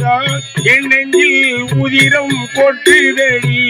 நீர் என் நெஞ்சில் உதிரம் கொட்டுதடி.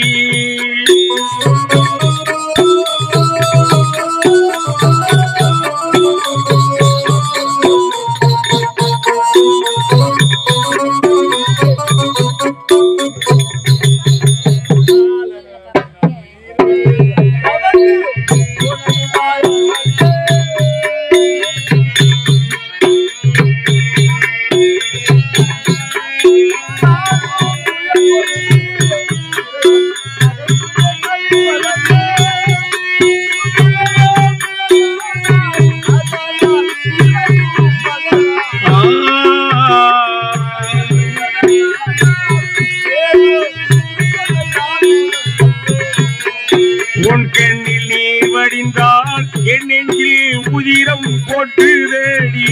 நீர் வடிந்தால் என் நெஞ்சில் உதிரம் கொட்டுதடி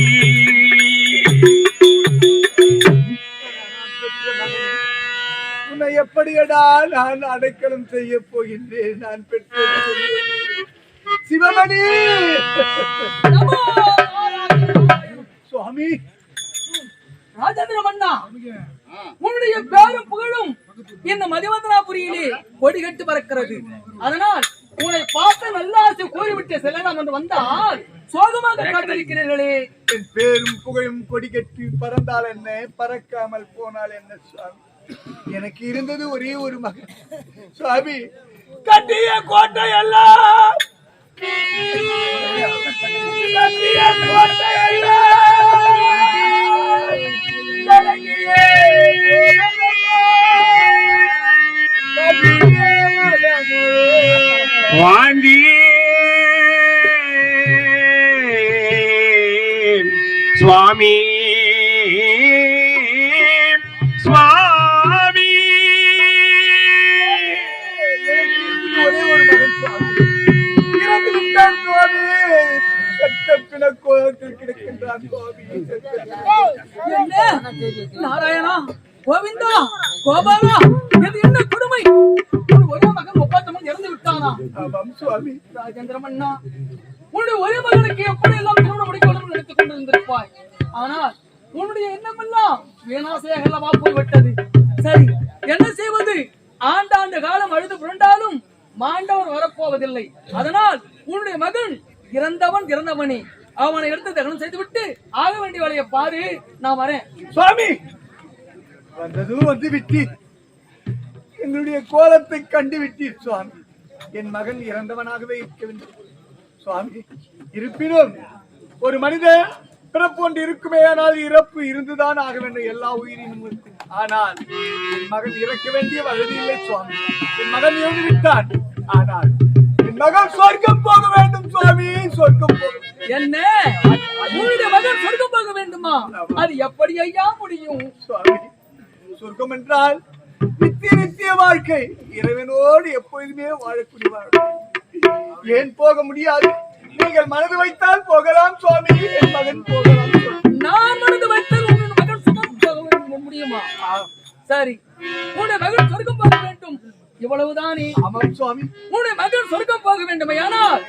உன்னை எப்படியடா நான் அடைக்கலம் செய்ய போகின்றேன்? நான் பெற்ற சிவமணி! சுவாமி! ராஜேந்திர மன்னா உன்னுடைய பேரும் புகழும் இந்த மதிவந்தனாபுரியிலே கொடி கட்டு பறக்கிறது. அதனால் உன்னை பார்த்து நல்ல ஆசை கூறிவிட்டு செல்லலாம் என்று வந்தால் சோகமாக காத்திருக்கிறீர்களே. என் பேரும் புகழும் கொடி கட்டி பறந்தால் என்ன பறக்காமல் போனால் என்ன சுவாமி? எனக்கு இருந்தது ஒரே ஒரு மகன். சுவாமி. கட்டிய கோட்டை எல்லாம் கட்டிய கோட்டை எல்லாம் செத்த என்ன நாராயணா கோவிந்தா கோபாலா இது என்ன கொடுமை? ஒரே மகன் ஒப்பாத்தமன் இறந்து விட்டானா? ஆமாம் சுவாமி. ராஜேந்திர மன்னா உன்னுடைய ஒரே மகனுக்கு எப்படி எல்லாம் திருமணம் முடிக்க கொண்டிருந்திருப்பாய் ஆனால் உன்னுடைய எண்ணமெல்லாம் வீணாசையாக போய்விட்டது சரி என்ன செய்வது? ஆண்டாண்டு காலம் அழுது புரண்டாலும் மாண்டவர் வரப்போவதில்லை. அதனால் உன்னுடைய மகன் இறந்தவன் இறந்தவனே. அவனை எடுத்து தகனம் செய்துவிட்டு ஆக வேண்டிய வேலையை பாரு. நான் வரேன். சுவாமி! வந்ததும் வந்து விட்டீர் எங்களுடைய கோலத்தை கண்டு விட்டீர் சுவாமி. என் மகன் இறந்தவனாகவே இருக்க வேண்டும் சுவாமி இருப்பினும் ஒரு மனிதன் பிறப்பு ஒன்று இருக்குமே ஆனால் இறப்பு இருந்துதான் ஆக வேண்டும். எல்லா உயிரினும் இருக்கும் ஆனால் என் மகன் இறக்க வேண்டிய வயது இல்லை சுவாமி. என் மகன் இறந்து விட்டான் ஆனால் என் மகன் சொர்க்கம் போக வேண்டும் சுவாமி. சொர்க்கம் போக. என்ன? உன்னுடைய மகன் சொர்க்கம் போக வேண்டுமா? அது எப்படி ஐயா முடியும்? சுவாமி சொர்க்கம் என்றால் நித்திய நித்திய வாழ்க்கை. இறைவனோடு எப்பொழுதுமே வாழக்கூடிய வாழ்க்கை ஏன் போக முடியாது? நீங்கள் மனது வைத்தால் போகலாம் சுவாமி. என் மகன் போகலாம். நான் மனது வைத்தால் உன்னுடைய மகன் சுகம் முடியுமா? சரி. உன்னுடைய மகன் சொர்க்கம் போக வேண்டும். இவ்வளவுதானே? ஆமாம் சுவாமி. உன்னுடைய மகன் சொர்க்கம் போக வேண்டும் ஆனால்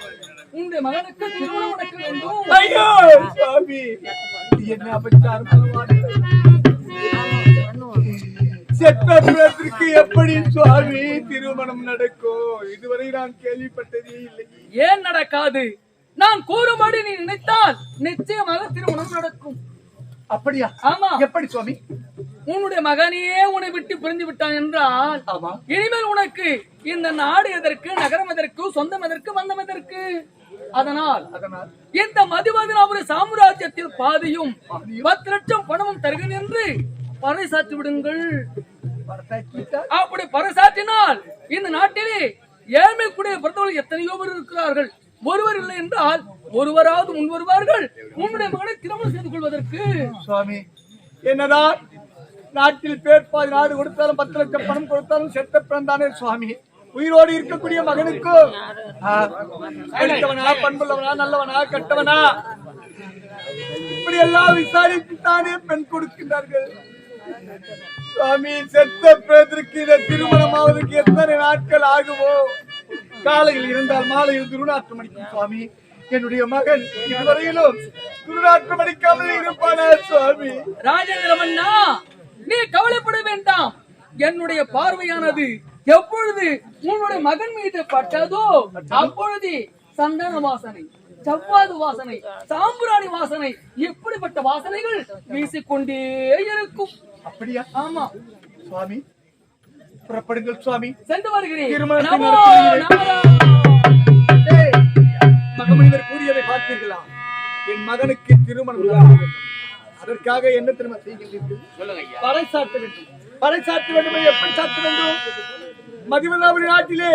உன்னுடைய மகனுக்கு திருமணம் நடக்க வேண்டும். ஐயோ சுவாமி. என்ன அபச்சாரமான வார்த்தை செத்த பிறத்திற்கு எப்படி சுவாமி திருமணம் நடக்கும்? இதுவரை நான் கேள்விப்பட்டதே இல்லை. ஏன் நடக்காது? நான் கூறும்படி நீ நினைத்தால் நிச்சயமாக திருமணம் நடக்கும். அப்படியா? ஆமா. எப்படி சுவாமி? உன்னுடைய மகனே உன்னை விட்டு பிரிந்து விட்டான் என்றால் இனிமேல் உனக்கு இந்த நாடு எதற்கு நகரம் எதற்கு சொந்தம் எதற்கு பந்தம் எதற்கு? அதனால் அதனால் இந்த மதிவதனாபுர சாம்ராஜ்யத்தில் பாதியும் பத்து லட்சம் பணமும் தருகிறேன் என்று பறைசாற்றி விடுங்கள். அப்படி பறைசாற்றினால் இந்த நாட்டிலே ஏழ்மை கூடிய பிறந்தவர்கள் எத்தனையோ பேர் இருக்கிறார்கள். ஒருவர் இல்லை என்றால் ஒருவராவது முன் வருவார்கள். உன்னுடைய மகனை திருமணம் செய்து கொள்வதற்கு. சுவாமி என்னதான் நாட்டில் பேர் பாதி நாடு கொடுத்தாலும் பத்து லட்சம் பணம் கொடுத்தாலும் செத்த பிறந்தானே சுவாமி. உயிரோடு இருக்கக்கூடிய மகனுக்கு. படித்தவனா பண்புள்ளவனா நல்லவனா கெட்டவனா? இப்படி எல்லாம் விசாரித்துத்தானே பெண் கொடுக்கின்றார்கள். சுவாமி செத்த பேதற்கு இதை திருமணமாவதற்கு எத்தனை நாட்கள் ஆகுமோ? காலையில் இருந்தால் மாலையில் துருநாற்றம் அடிக்கும் சுவாமி. என்னுடைய மகன் இதுவரையிலும் துர்நாற்றம் அடிக்காமல் இருப்பானா சுவாமி? ராஜேந்திர மன்னா நீ கவலைப்பட வேண்டாம். என்னுடைய பார்வையானது எப்பொழுது உன்னுடைய மகன் மீது பட்டதோ அப்பொழுது சந்தன வாசனை செவ்வாது வாசனை சாம்பிராணி வாசனை இப்படிப்பட்ட வாசனைகள் வீசிக்கொண்டே இருக்கும். அப்படியா? ஆமா. சுவாமி புறப்படுங்கள் சுவாமி. சென்று வருகிறேன். திருமணத்தை மகமனிதர் கூறியதை பார்த்தீர்களா? என் மகனுக்கு திருமணம் அதற்காக என்ன திருமணம் செய்கின்றீர்கள்? பறைசாற்ற வேண்டும். பறைசாற்ற வேண்டும் எப்படி சாத்த வேண்டும்? மதிவல்லாபுரி நாட்டிலே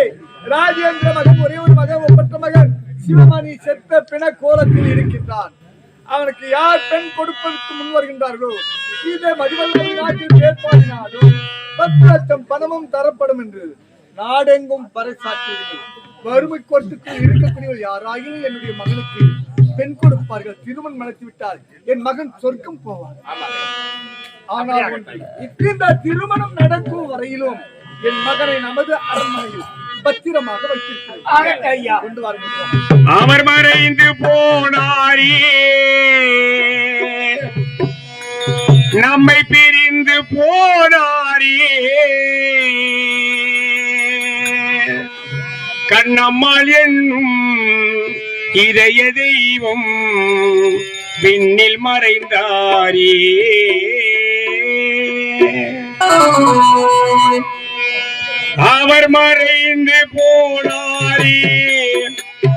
ராஜேந்திர மகன் ஒரே ஒரு மகன் ஒப்பற்ற மகன் சிவமணி செத்த பிண கோலத்தில் இருக்கின்றான். அவனுக்கு யார் பெண் கொடுப்பதற்கு முன் வருகின்றார்களோ இதே மதிவல்லாபுரி நாட்டில் ஏற்பாடினாலும் பத்து லட்சம் பணமும் தரப்படும் என்று நாடெங்கும் பறைசாற்றுகிறீர்கள் வறுமை கோட்டுக்குள் இருக்கக்கூடியவர்கள் யாராயினும் என்னுடைய மகனுக்கு பெண் கொடுப்பார்கள். திருமணம் நடத்தி விட்டால் என் மகன் சொர்க்கம் போவார். ஆனால் இந்த திருமணம் நடக்கும் வரையிலும் என் மகனை நமது அரண்மனையில் பத்திரமாக வைத்திருக்கிறேன். அவர் மறைந்து போனாரே. நம்மை பிரிந்து போனாரே. மாறியே. கண்ணம்மாள் என்னும் இதய தெய்வம் விண்ணில் மறைந்தாரே. அவர் மறைந்து போனாரே.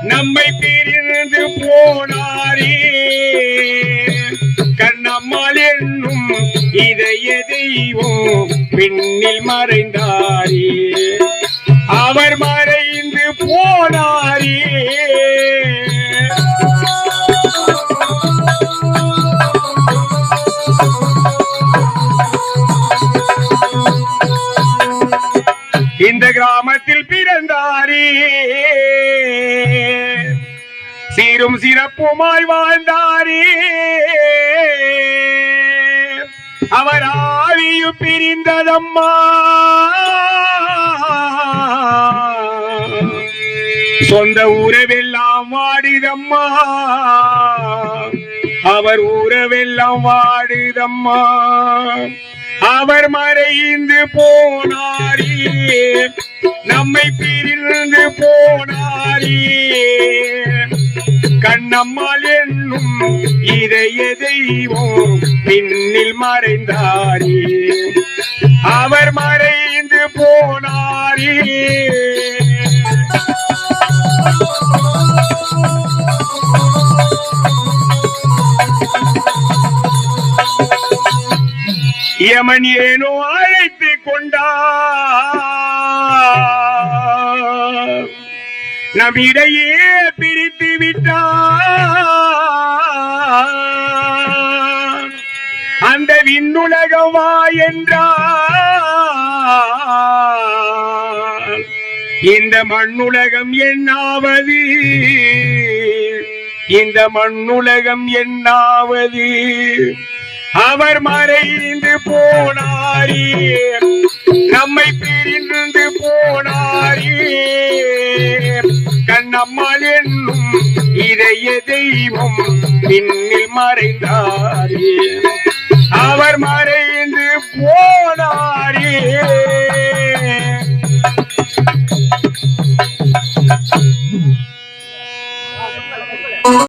நம்மை பிரிந்து போனாரே. இதய தெய்வம் பின்னில் மறைந்தாரே. அவர் மறைந்து போனாரே. இந்த கிராமத்தில் பிறந்தாரே. சீரும் சிறப்புமாய் வாழ்ந்தார். அவர் ஆவியும் பிரிந்ததம்மா. சொந்த ஊரவெல்லாம் வாடிதம்மா. அவர் ஊரவெல்லாம் வாடுதம்மா. அவர் மறைந்து போனாரே. நம்மை பிரிந்து போனாரே. கண்ணம்மாள் என்னும் இதய தெய்வம் பின்னில் மறைந்தாரே. அவர் மறைந்து போனாரே. யமன் ஏனோ அழைத்து கொண்டார். நம்மிடையே பிரித்து விட்டார் அந்த விண்ணுலகமா வா என்றார் இந்த மண்ணுலகம் என்னாவது? இந்த மண்ணுலகம் என்னாவது? அவர் மறைந்து போனாரே. நம்மை பிரிந்து போனாரே. கண்ணம்மாள் என்னும் இதய தெய்வம் பின்னில் மறைந்தாரே. அவர் மறைந்து போனாரே.